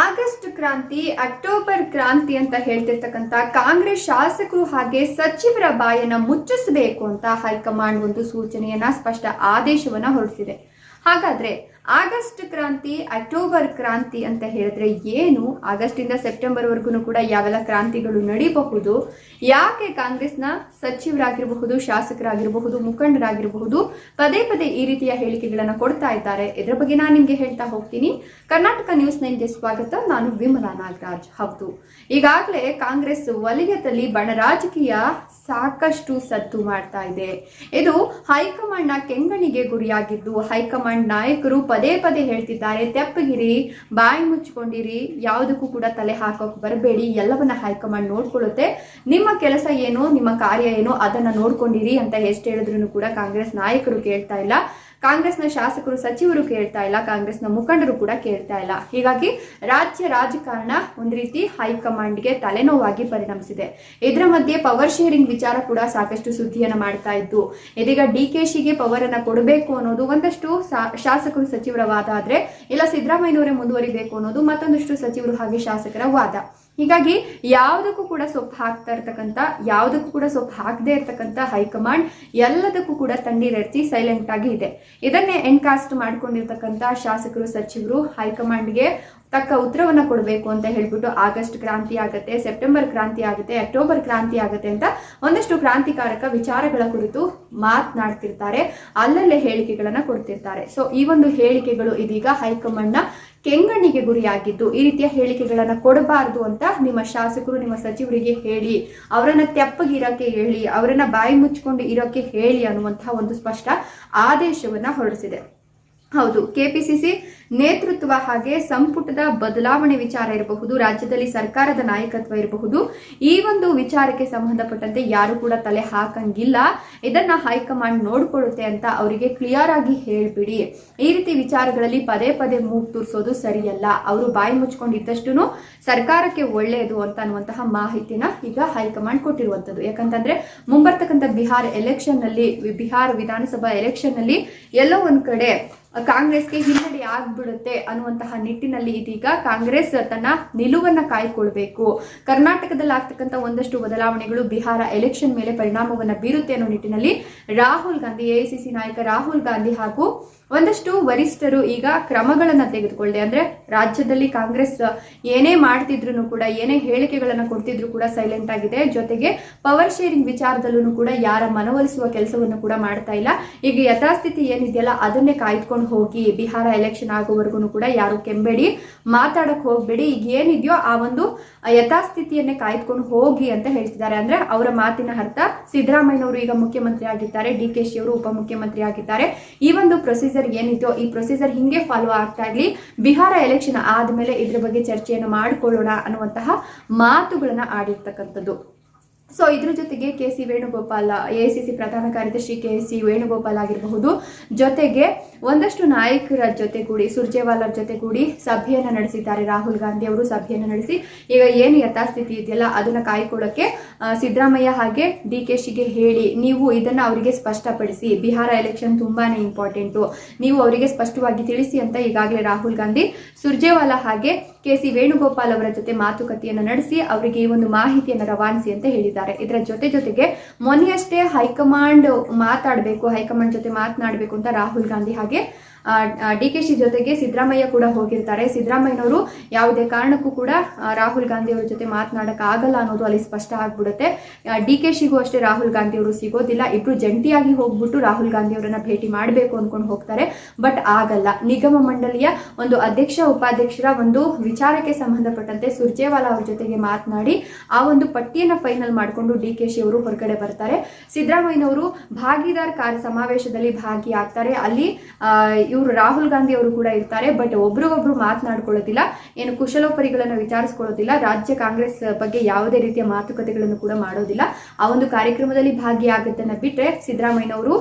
August ಕ್ರಾಂತಿ, October ಕ್ರಾಂತಿ ಅಂತ ಹೇಳ್ತಿರ್ತಕ್ಕಂಥ ಕಾಂಗ್ರೆಸ್ ಶಾಸಕರು ಹಾಗೆ ಸಚಿವರ ಬಾಯನ್ನ ಮುಚ್ಚಿಸಬೇಕು ಅಂತ ಹೈಕಮಾಂಡ್ ಒಂದು ಸೂಚನೆಯನ್ನ, ಸ್ಪಷ್ಟ ಆದೇಶವನ್ನ ಹೊರಡಿಸಿದೆ. ಹಾಗಾದ್ರೆ ಆಗಸ್ಟ್ ಕ್ರಾಂತಿ, ಅಕ್ಟೋಬರ್ ಕ್ರಾಂತಿ ಅಂತ ಹೇಳಿದ್ರೆ ಏನು? ಆಗಸ್ಟ್ ಇಂದ ಸೆಪ್ಟೆಂಬರ್ ವರ್ಗು ಕೂಡ ಯಾವೆಲ್ಲ ಕ್ರಾಂತಿಗಳು ನಡೀಬಹುದು? ಯಾಕೆ ಕಾಂಗ್ರೆಸ್ನ ಸಚಿವರಾಗಿರಬಹುದು, ಶಾಸಕರಾಗಿರಬಹುದು, ಮುಖಂಡರಾಗಿರಬಹುದು ಪದೇ ಪದೇ ಈ ರೀತಿಯ ಹೇಳಿಕೆಗಳನ್ನ ಕೊಡ್ತಾ ಇದ್ದಾರೆ? ಇದರ ಬಗ್ಗೆ ನಾನು ನಿಮ್ಗೆ ಹೇಳ್ತಾ ಹೋಗ್ತೀನಿ. ಕರ್ನಾಟಕ ನ್ಯೂಸ್ ನೈನ್ಗೆ ಸ್ವಾಗತ. ನಾನು ವಿಮಲಾ ನಾಗರಾಜ್. ಹೌದು. ಈಗಾಗಲೇ ಕಾಂಗ್ರೆಸ್ ವಲಯದಲ್ಲಿ ಬಣ ರಾಜಕೀಯ ಸಾಕಷ್ಟು ಸದ್ದು ಮಾಡ್ತಾ ಇದೆ. ಇದು ಹೈಕಮಾಂಡ್ನ ಕೆಂಗಣಿಗೆ ಗುರಿಯಾಗಿದ್ದು, ಹೈಕಮಾಂಡ್ ನಾಯಕರು ಪದೇ ಪದೇ ಹೇಳ್ತಿದ್ದಾರೆ, ತೆಪ್ಪಗಿರಿ, ಬಾಯಿ ಮುಚ್ಕೊಂಡಿರಿ ಯಾವುದಕ್ಕೂ ಕೂಡ ತಲೆ ಹಾಕೋಕ್ ಬರಬೇಡಿ, ಎಲ್ಲವನ್ನ ಹೈಕಮಾಂಡ್ ನೋಡ್ಕೊಳ್ಳುತ್ತೆ. ನಿಮ್ಮ ಕೆಲಸ ಏನು, ನಿಮ್ಮ ಕಾರ್ಯ ಏನು, ಅದನ್ನ ನೋಡ್ಕೊಂಡಿರಿ ಅಂತ ಎಷ್ಟು ಹೇಳಿದ್ರು ಕೂಡ ಕಾಂಗ್ರೆಸ್ ನಾಯಕರು ಕೇಳ್ತಾ ಇಲ್ಲ. ಕಾಂಗ್ರೆಸ್ನ ಶಾಸಕರು, ಸಚಿವರು ಕೇಳ್ತಾ ಇಲ್ಲ, ಕಾಂಗ್ರೆಸ್ನ ಮುಖಂಡರು ಕೂಡ ಕೇಳ್ತಾ ಇಲ್ಲ. ಹೀಗಾಗಿ ರಾಜ್ಯ ರಾಜಕಾರಣ ಒಂದು ರೀತಿ ಹೈಕಮಾಂಡ್ಗೆ ತಲೆನೋವಾಗಿ ಪರಿಣಮಿಸಿದೆ. ಇದರ ಮಧ್ಯೆ ಪವರ್ ಶೇರಿಂಗ್ ವಿಚಾರ ಕೂಡ ಸಾಕಷ್ಟು ಸುದ್ದಿಯನ್ನ ಮಾಡ್ತಾ ಇದ್ದು, ಇದೀಗ ಡಿ ಕೆ ಶಿಗೆ ಪವರ್ ಅನ್ನ ಕೊಡಬೇಕು ಅನ್ನೋದು ಒಂದಷ್ಟು ಶಾಸಕರು ಸಚಿವರ ವಾದ ಆದ್ರೆ, ಇಲ್ಲ ಸಿದ್ದರಾಮಯ್ಯನವರೇ ಮುಂದುವರಿಬೇಕು ಅನ್ನೋದು ಮತ್ತೊಂದಷ್ಟು ಸಚಿವರು ಹಾಗೆ ಶಾಸಕರ ವಾದ. ಹೀಗಾಗಿ ಯಾವುದಕ್ಕೂ ಕೂಡ ಸೊಪ್ಪು ಹಾಕ್ತಾ ಇರ್ತಕ್ಕಂಥ, ಯಾವುದಕ್ಕೂ ಕೂಡ ಸೊಪ್ಪು ಹಾಕದೇ ಇರ್ತಕ್ಕಂಥ ಹೈಕಮಾಂಡ್ ಎಲ್ಲದಕ್ಕೂ ಕೂಡ ತಣ್ಣೀರೆರ್ಚಿ ಸೈಲೆಂಟ್ ಆಗಿ ಇದೆ. ಇದನ್ನೇ ಎನ್ಕಾಸ್ಟ್ ಮಾಡ್ಕೊಂಡಿರ್ತಕ್ಕಂಥ ಶಾಸಕರು, ಸಚಿವರು ಹೈಕಮಾಂಡ್ಗೆ ತಕ್ಕ ಉತ್ತರವನ್ನ ಕೊಡಬೇಕು ಅಂತ ಹೇಳ್ಬಿಟ್ಟು ಆಗಸ್ಟ್ ಕ್ರಾಂತಿ ಆಗುತ್ತೆ, ಸೆಪ್ಟೆಂಬರ್ ಕ್ರಾಂತಿ ಆಗುತ್ತೆ, ಅಕ್ಟೋಬರ್ ಕ್ರಾಂತಿ ಆಗುತ್ತೆ ಅಂತ ಒಂದಷ್ಟು ಕ್ರಾಂತಿಕಾರಕ ವಿಚಾರಗಳ ಕುರಿತು ಮಾತನಾಡ್ತಿರ್ತಾರೆ, ಅಲ್ಲಲ್ಲೇ ಹೇಳಿಕೆಗಳನ್ನ ಕೊಡ್ತಿರ್ತಾರೆ. ಸೊ ಈ ಒಂದು ಹೇಳಿಕೆಗಳು ಇದೀಗ ಹೈಕಮಾಂಡ್ನ ಕೆಂಗಣ್ಣಿಗೆ ಗುರಿಯಾಗಿದ್ದು, ಈ ರೀತಿಯ ಹೇಳಿಕೆಗಳನ್ನ ಕೊಡಬಾರದು ಅಂತ ನಿಮ್ಮ ಶಾಸಕರು, ನಿಮ್ಮ ಸಚಿವರಿಗೆ ಹೇಳಿ, ಅವರನ್ನ ತೆಪ್ಪಗಿರಕ್ಕೆ ಹೇಳಿ, ಅವರನ್ನ ಬಾಯಿ ಮುಚ್ಚಿಕೊಂಡು ಇರೋಕೆ ಹೇಳಿ ಅನ್ನುವಂತಹ ಒಂದು ಸ್ಪಷ್ಟ ಆದೇಶವನ್ನ ಹೊರಡಿಸಿದೆ. ಹೌದು, ಕೆಪಿಸಿಸಿ ನೇತೃತ್ವ ಹಾಗೆ ಸಂಪುಟದ ಬದಲಾವಣೆ ವಿಚಾರ ಇರಬಹುದು, ರಾಜ್ಯದಲ್ಲಿ ಸರ್ಕಾರದ ನಾಯಕತ್ವ ಇರಬಹುದು. ಈ ಒಂದು ವಿಚಾರಕ್ಕೆ ಸಂಬಂಧಪಟ್ಟಂತೆ ಯಾರು ಕೂಡ ತಲೆ ಹಾಕಂಗಿಲ್ಲ. ಇದನ್ನ ಹೈಕಮಾಂಡ್ ನೋಡ್ಕೊಳ್ಳುತ್ತೆ ಅಂತ ಅವರಿಗೆ ಕ್ಲಿಯರ್ ಆಗಿ ಹೇಳ್ಬಿಡಿ. ಈ ರೀತಿ ವಿಚಾರಗಳಲ್ಲಿ ಪದೇ ಪದೇ ಮೂಗ್ ತೂರಿಸೋದು ಸರಿಯಲ್ಲ. ಅವರು ಬಾಯಿ ಮುಚ್ಕೊಂಡಿದ್ದಷ್ಟು ಸರ್ಕಾರಕ್ಕೆ ಒಳ್ಳೆಯದು ಅಂತ ಅನ್ನುವಂತಹ ಮಾಹಿತಿನ ಈಗ ಹೈಕಮಾಂಡ್ ಕೊಟ್ಟಿರುವಂತದ್ದು ಯಾಕಂತಂದ್ರೆ ಮುಂಬರ್ತಕ್ಕಂಥ ಬಿಹಾರ್ ಎಲೆಕ್ಷನ್ನಲ್ಲಿ, ಬಿಹಾರ್ ವಿಧಾನಸಭಾ ಎಲೆಕ್ಷನ್ನಲ್ಲಿ ಎಲ್ಲೋ ಒಂದ್ ಕಡೆ और कांग्रेस के हिंद ಆಗ್ಬಿಡುತ್ತೆ ಅನ್ನುವಂತಹ ನಿಟ್ಟಿನಲ್ಲಿ ಇದೀಗ ಕಾಂಗ್ರೆಸ್ ತನ್ನ ನಿಲುವನ್ನ ಕಾಯ್ಕೊಳ್ಬೇಕು. ಕರ್ನಾಟಕದಲ್ಲಿ ಆಗ್ತಕ್ಕಂಥ ಒಂದಷ್ಟು ಬದಲಾವಣೆಗಳು ಬಿಹಾರ ಎಲೆಕ್ಷನ್ ಮೇಲೆ ಪರಿಣಾಮವನ್ನ ಬೀರುತ್ತೆ ಅನ್ನೋ ನಿಟ್ಟಿನಲ್ಲಿ ರಾಹುಲ್ ಗಾಂಧಿ ಎಐಸಿಸಿ ನಾಯಕ ರಾಹುಲ್ ಗಾಂಧಿ ಹಾಗೂ ಒಂದಷ್ಟು ವರಿಷ್ಠರು ಈಗ ಕ್ರಮಗಳನ್ನ ತೆಗೆದುಕೊಳ್ಳಿ. ಅಂದ್ರೆ ರಾಜ್ಯದಲ್ಲಿ ಕಾಂಗ್ರೆಸ್ ಏನೇ ಮಾಡ್ತಿದ್ರು ಕೂಡ, ಏನೇ ಹೇಳಿಕೆಗಳನ್ನ ಕೊಡ್ತಿದ್ರು ಕೂಡ ಸೈಲೆಂಟ್ ಆಗಿದೆ. ಜೊತೆಗೆ ಪವರ್ ಶೇರಿಂಗ್ ವಿಚಾರದಲ್ಲೂ ಕೂಡ ಯಾರ ಮನವೊಲಿಸುವ ಕೆಲಸವನ್ನು ಕೂಡ ಮಾಡ್ತಾ ಇಲ್ಲ. ಈಗ ಯಥಾಸ್ಥಿತಿ ಏನಿದೆಯಲ್ಲ ಅದನ್ನೇ ಕಾಯ್ದುಕೊಂಡು ಹೋಗಿ ಬಿಹಾರ ಎಲೆಕ್ಷನ್ ಆಗೋವರೆಗೂ ಕೂಡ ಯಾರು ಕೆಂಬೇಡಿ ಮಾತಾಡಕ್ ಹೋಗ್ಬೇಡಿ, ಈಗ ಏನಿದೆಯೋ ಆ ಒಂದು ಯಥಾಸ್ಥಿತಿಯನ್ನೇ ಕಾಯ್ದುಕೊಂಡು ಹೋಗಿ ಅಂತ ಹೇಳ್ತಿದ್ದಾರೆ. ಅಂದ್ರೆ ಅವರ ಮಾತಿನ ಅರ್ಥ ಸಿದ್ದರಾಮಯ್ಯನವರು ಈಗ ಮುಖ್ಯಮಂತ್ರಿ ಆಗಿದ್ದಾರೆ, ಡಿ ಕೆ ಶಿ ಅವರು ಉಪಮುಖ್ಯಮಂತ್ರಿ ಆಗಿದ್ದಾರೆ. ಈ ಒಂದು ಪ್ರೊಸೀಜರ್ ಏನಿದೆಯೋ, ಈ ಪ್ರೊಸೀಜರ್ ಹಿಂಗೆ ಫಾಲೋ ಆಗ್ತಾ ಇರ್ಲಿ. ಬಿಹಾರ ಎಲೆಕ್ಷನ್ ಆದ್ಮೇಲೆ ಇದ್ರ ಬಗ್ಗೆ ಚರ್ಚೆಯನ್ನು ಮಾಡಿಕೊಳ್ಳೋಣ ಅನ್ನುವಂತಹ ಮಾತುಗಳನ್ನ ಆಡಿರ್ತಕ್ಕಂಥದ್ದು. ಸೊ ಇದ್ರ ಜೊತೆಗೆ K C Venugopal A C C ಪ್ರಧಾನ ಕಾರ್ಯದರ್ಶಿ ಕೆ ಸಿ ವೇಣುಗೋಪಾಲ್ ಆಗಿರಬಹುದು. ಜೊತೆಗೆ ಒಂದಷ್ಟು ನಾಯಕರ ಜೊತೆಗೂಡಿ ಜೊತೆ ಜೊತೆಗೂಡಿ ಸಭೆಯನ್ನ ನಡೆಸಿದ್ದಾರೆ. ರಾಹುಲ್ ಗಾಂಧಿ ಅವರು ಸಭೆಯನ್ನ ನಡೆಸಿ, ಈಗ ಏನು ಯಥಾಸ್ಥಿತಿ ಇದೆಯಲ್ಲ, ಅದನ್ನ ಕಾಯ್ಕೊಳ್ಳೋಕೆ ಸಿದ್ದರಾಮಯ್ಯ ಹಾಗೆ ಡಿ ಕೆ ಶಿಗೆ ಹೇಳಿ, ನೀವು ಇದನ್ನ ಅವರಿಗೆ ಸ್ಪಷ್ಟಪಡಿಸಿ. ಬಿಹಾರ ಎಲೆಕ್ಷನ್ ತುಂಬಾನೇ ಇಂಪಾರ್ಟೆಂಟು ನೀವು ಅವರಿಗೆ ಸ್ಪಷ್ಟವಾಗಿ ತಿಳಿಸಿ ಅಂತ ಈಗಾಗಲೇ ರಾಹುಲ್ ಗಾಂಧಿ ಸುರ್ಜೇವಾಲಾ ಹಾಗೆ ಕೆ ಸಿ ವೇಣುಗೋಪಾಲ್ ಅವರ ಜೊತೆ ಮಾತುಕತೆಯನ್ನು ನಡೆಸಿ, ಅವರಿಗೆ ಈ ಒಂದು ಮಾಹಿತಿಯನ್ನು ರವಾನಿಸಿ ಅಂತ ಹೇಳಿದ್ದಾರೆ. ಇದರ ಜೊತೆ ಜೊತೆಗೆ ಮೊನ್ನೆಯಷ್ಟೇ ಹೈಕಮಾಂಡ್ ಮಾತಾಡಬೇಕು ಹೈಕಮಾಂಡ್ ಜೊತೆ ಮಾತನಾಡಬೇಕು ಅಂತ ರಾಹುಲ್ ಗಾಂಧಿ ಹಾಗೆ ಡಿ ಕೆ ಶಿ ಜೊತೆಗೆ ಸಿದ್ದರಾಮಯ್ಯ ಕೂಡ ಹೋಗಿರ್ತಾರೆ. ಸಿದ್ದರಾಮಯ್ಯನವರು ಯಾವುದೇ ಕಾರಣಕ್ಕೂ ಕೂಡ ರಾಹುಲ್ ಗಾಂಧಿ ಅವರ ಜೊತೆ ಮಾತನಾಡಕ್ಕೆ ಆಗಲ್ಲ ಅನ್ನೋದು ಅಲ್ಲಿ ಸ್ಪಷ್ಟ ಆಗ್ಬಿಡುತ್ತೆ. ಡಿ ಕೆ ಶಿಗೂ ಅಷ್ಟೇ ರಾಹುಲ್ ಗಾಂಧಿ ಅವರು ಸಿಗೋದಿಲ್ಲ. ಇಬ್ರು ಜಂಟಿಯಾಗಿ ಹೋಗ್ಬಿಟ್ಟು ರಾಹುಲ್ ಗಾಂಧಿ ಅವರನ್ನ ಭೇಟಿ ಮಾಡಬೇಕು ಅನ್ಕೊಂಡು ಹೋಗ್ತಾರೆ. ಬಟ್ ಆಗಲ್ಲ. ನಿಗಮ ಮಂಡಳಿಯ ಒಂದು ಅಧ್ಯಕ್ಷ, ಉಪಾಧ್ಯಕ್ಷರ ಒಂದು ವಿಚಾರಕ್ಕೆ ಸಂಬಂಧಪಟ್ಟಂತೆ ಸುರ್ಜೇವಾಲಾ ಅವ್ರ ಜೊತೆಗೆ ಮಾತನಾಡಿ ಆ ಒಂದು ಪಟ್ಟಿಯನ್ನ ಫೈನಲ್ ಮಾಡಿಕೊಂಡು ಡಿ ಕೆ ಶಿ ಅವರು ಹೊರಗಡೆ ಬರ್ತಾರೆ. ಸಿದ್ದರಾಮಯ್ಯನವರು ಭಾಗಿದಾರ ಕಾರ್ಯ ಸಮಾವೇಶದಲ್ಲಿ ಭಾಗಿಯಾಗ್ತಾರೆ. ಅಲ್ಲಿ ಇವರು ರಾಹುಲ್ ಗಾಂಧಿ ಅವರು ಕೂಡ ಇರ್ತಾರೆ, ಬಟ್ ಒಬ್ರಿಗೊಬ್ರು ಮಾತನಾಡ್ಕೊಳ್ಳೋದಿಲ್ಲ, ಏನು ಕುಶಲೋಪರಿಗಳನ್ನು ವಿಚಾರಿಸ್ಕೊಳ್ಳೋದಿಲ್ಲ, ರಾಜ್ಯ ಕಾಂಗ್ರೆಸ್ ಬಗ್ಗೆ ಯಾವುದೇ ರೀತಿಯ ಮಾತುಕತೆಗಳನ್ನು ಕೂಡ ಮಾಡೋದಿಲ್ಲ. ಆ ಒಂದು ಕಾರ್ಯಕ್ರಮದಲ್ಲಿ ಭಾಗಿಯಾಗದ್ದನ್ನ ಬಿಟ್ಟರೆ ಸಿದ್ದರಾಮಯ್ಯನವರು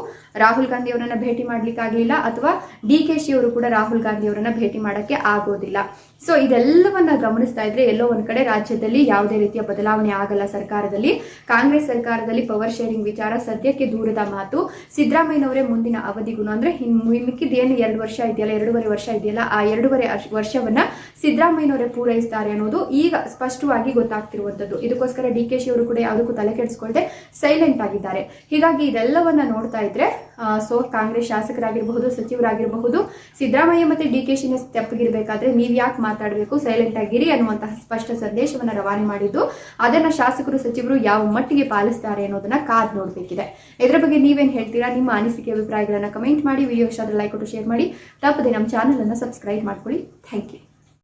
ರಾಹುಲ್ ಗಾಂಧಿ ಅವರನ್ನ ಭೇಟಿ ಮಾಡ್ಲಿಕ್ಕಾಗ್ಲಿಲ್ಲ, ಅಥವಾ ಡಿ ಕೆ ಶಿ ಅವರು ಕೂಡ ರಾಹುಲ್ ಗಾಂಧಿ ಅವರನ್ನ ಭೇಟಿ ಮಾಡೋಕ್ಕೆ ಆಗೋದಿಲ್ಲ. ಸೊ ಇದೆಲ್ಲವನ್ನ ಗಮನಿಸ್ತಾ ಇದ್ರೆ ಎಲ್ಲೋ ಒಂದ್ ಕಡೆ ರಾಜ್ಯದಲ್ಲಿ ಯಾವುದೇ ರೀತಿಯ ಬದಲಾವಣೆ ಆಗಲ್ಲ ಸರ್ಕಾರದಲ್ಲಿ. ಕಾಂಗ್ರೆಸ್ ಸರ್ಕಾರದಲ್ಲಿ ಪವರ್ ಶೇರಿಂಗ್ ವಿಚಾರ ಸದ್ಯಕ್ಕೆ ದೂರದ ಮಾತು. ಸಿದ್ದರಾಮಯ್ಯನವರೇ ಮುಂದಿನ ಅವಧಿಗೂ ಅಂದ್ರೆ ಇನ್ ಮು- ಏನು ಎರಡು ವರ್ಷ ಇದೆಯಲ್ಲ, ಎರಡೂವರೆ ವರ್ಷ ಇದೆಯಲ್ಲ, ಆ ಎರಡೂವರೆ ವರ್ಷವನ್ನ ಸಿದ್ದರಾಮಯ್ಯನವರೇ ಪೂರೈಸ್ತಾರೆ ಅನ್ನೋದು ಈಗ ಸ್ಪಷ್ಟವಾಗಿ ಗೊತ್ತಾಗ್ತಿರುವಂತದ್ದು ಇದಕ್ಕೋಸ್ಕರ ಡಿ ಕೆ ಶಿ ಅವರು ಕೂಡ ಯಾವುದಕ್ಕೂ ತಲೆ ಕೆಡಿಸ್ಕೊಳ್ಳದೆ ಸೈಲೆಂಟ್ ಆಗಿದ್ದಾರೆ. ಹೀಗಾಗಿ ಇದೆಲ್ಲವನ್ನ ನೋಡ್ತಾ ಇದ್ರೆ ಸೊ ಕಾಂಗ್ರೆಸ್ ಶಾಸಕರಾಗಿರಬಹುದು, ಸಚಿವರಾಗಿರಬಹುದು, ಸಿದ್ದರಾಮಯ್ಯ ಮತ್ತೆ ಡಿ ಕೆ ಶಿನ ತೆಪ್ಪಗಿರ್ಬೇಕಾದ್ರೆ ನೀವ್ ಯಾಕೆ ಮಾತಾಡಬೇಕು ಸೈಲೆಂಟ್ ಆಗಿರಿ ಅನ್ನುವಂತಹ ಸ್ಪಷ್ಟ ಸಂದೇಶವನ್ನ ರವಾನೆ ಮಾಡಿದ್ದು. ಅದನ್ನ ಶಾಸಕರು, ಸಚಿವರು ಯಾವ ಮಟ್ಟಿಗೆ ಪಾಲಿಸ್ತಾರೆ ಅನ್ನೋದನ್ನ ಕಾದ್ ನೋಡಬೇಕಿದೆ. ಇದರ ಬಗ್ಗೆ ನೀವೇನ್ ಹೇಳ್ತೀರಾ? ನಿಮ್ಮ ಅನಿಸಿಕೆ, ಅಭಿಪ್ರಾಯಗಳನ್ನ ಕಮೆಂಟ್ ಮಾಡಿ. ವಿಡಿಯೋ ಇಷ್ಟ ಲೈಕ್ ಕೊಟ್ಟು ಶೇರ್ ಮಾಡಿ. ತಪ್ಪದೆ ನಮ್ಮ ಚಾನಲ್ ಅನ್ನ ಸಬ್ಸ್ಕ್ರೈಬ್ ಮಾಡ್ಕೊಳ್ಳಿ. Thank you